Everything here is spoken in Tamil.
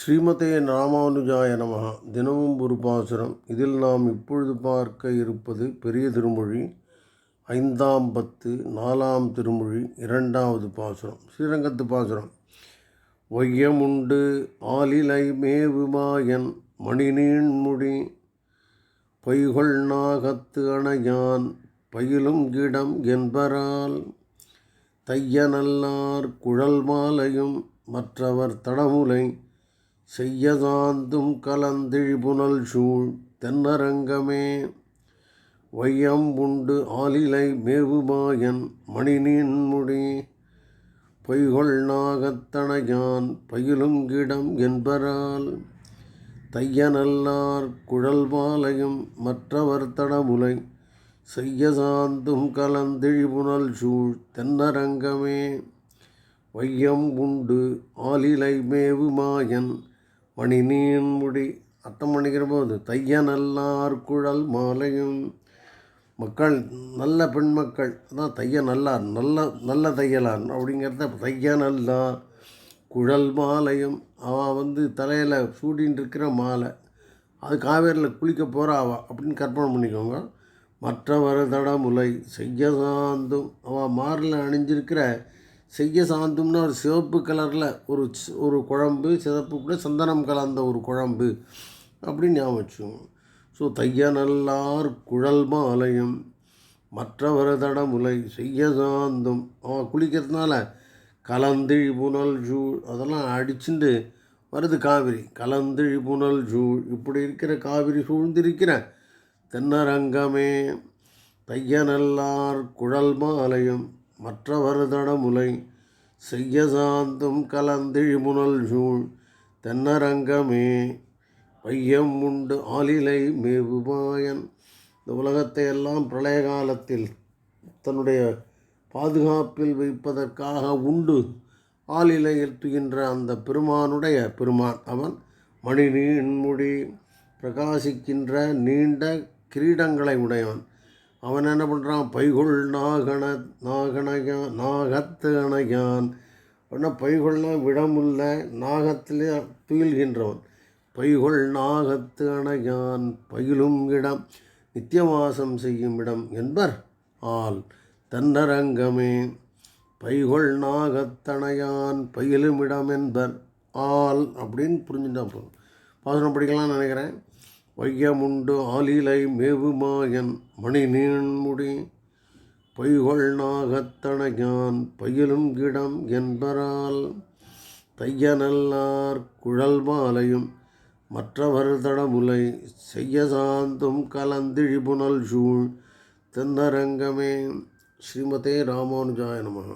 ஸ்ரீமதே ராமானுஜாய நமகா தினமும் ஒரு பாசுரம். இதில் நாம் இப்பொழுது பார்க்க இருப்பது பெரிய திருமொழி ஐந்தாம் பத்து நாலாம் திருமொழி இரண்டாவது பாசுரம் ஸ்ரீரங்கத்து பாசுரம். வையமுண்டு ஆலிலை மேவுமாயன் மணிநீண்முடி பைகொள் நாகத்து அணையான் பயிலும் கிடம் என்பரால் தையநல்லார் குழல் மாலையும் மற்றவர் தடமுலை செய்யதாந்தும் கலந்திழிபுனல் சூழ் தென்னரங்கமே. வையம்புண்டு ஆலிலை மேவுமாயன் மணிநீன்முடி பொய்கொள் நாகத்தனையான் பயிலுங்கிடம் என்பரால். தையனல்லார் குழல்வாலையும் மற்றவர் தடமுலை. செய்ய சாந்தும் கலந்திழிபுனல் சூழ் தென்னரங்கமே. வையம் உண்டு ஆலிலை மேவுமாயன் மணி நீன்முடி அர்த்தம் பண்ணிக்கிற போது தையநல்லார் குழல் மாலையும். மக்கள் நல்ல பெண் மக்கள். அதான் தைய நல்லார் நல்ல நல்ல தையலார் அப்படிங்கிறத தைய நல்லார் குழல் மாலையும். அவள் வந்து தலையில் சூடின்னு இருக்கிற மாலை. அது காவேரியில் குளிக்க போகிறா அவ. அப்படின்னு கற்பனை பண்ணிக்கோங்க. மற்றவர் தடமுலை செய்ய சாந்தும் அவள் மாரில் அணிஞ்சிருக்கிற செய்ய சாந்தும்னு ஒரு சிவப்பு கலரில் ஒரு ஒரு குழம்பு சிவப்பு கூட சந்தனம் கலந்த ஒரு குழம்பு அப்படின்னு ஞாபகம் வச்சுக்கோங்க. ஸோ தைய நல்லார் குழல் மாலயம் மற்றவர் உலை செய்ய சாந்தும். அவன் குளிக்கிறதுனால கலந்திழி புனல் ஜூழ் அதெல்லாம் அடிச்சுட்டு வருது காவிரி. கலந்திழி புனல் ஜூழ் இப்படி இருக்கிற காவிரி சூழ்ந்திருக்கிற தென்னரங்கமே தையநல்லார் குழல் மாலயம் மற்றவர்தடமுலை செய்ய சாந்தும் கலந்திழிமுனல் சூழ் தென்னரங்கமே பையம் உண்டு ஆலிலை மேவுபாயன். இந்த உலகத்தை எல்லாம் பிரளய காலத்தில் தன்னுடைய பாதுகாப்பில் வைப்பதற்காக உண்டு ஆலிலை எட்டுகின்ற அந்த பெருமானுடைய பெருமான். அவன் மணி நீண்முடி பிரகாசிக்கின்ற நீண்ட கிரீடங்களை உடையவன். அவன் என்ன பண்ணுறான் பைகொள் நாகன நாகனயான் நாகத்து அணையான். அப்படின்னா பைகொள்னா விடமுள்ள நாகத்திலே துயில்கின்றவன். பைகொள் நாகத்து அணையான் பயிலும் இடம் நித்தியவாசம் செய்யும் இடம் என்பர் ஆல் தன்னரங்கமே. பைகொள் நாகத்தணையான் பயிலும் இடம் என்பர் ஆல் அப்படின்னு புரிஞ்சுட்டா போதும். பாசனம் படிக்கலாம்னு நினைக்கிறேன். வையமுண்டு ஆலிலை மேவுமாயன் மணி நீண்முடி பொய்கொள் நாகத்தனையான் பயிலும் கிடம் என்பரால் தையநல்லார் குழல் மாலையும் மற்றவர் தடமுலை செய்ய சாந்தும் கலந்திழிபுனல் சூழ் தென்னரங்கமே. ஸ்ரீமதே ராமானுஜாய நமः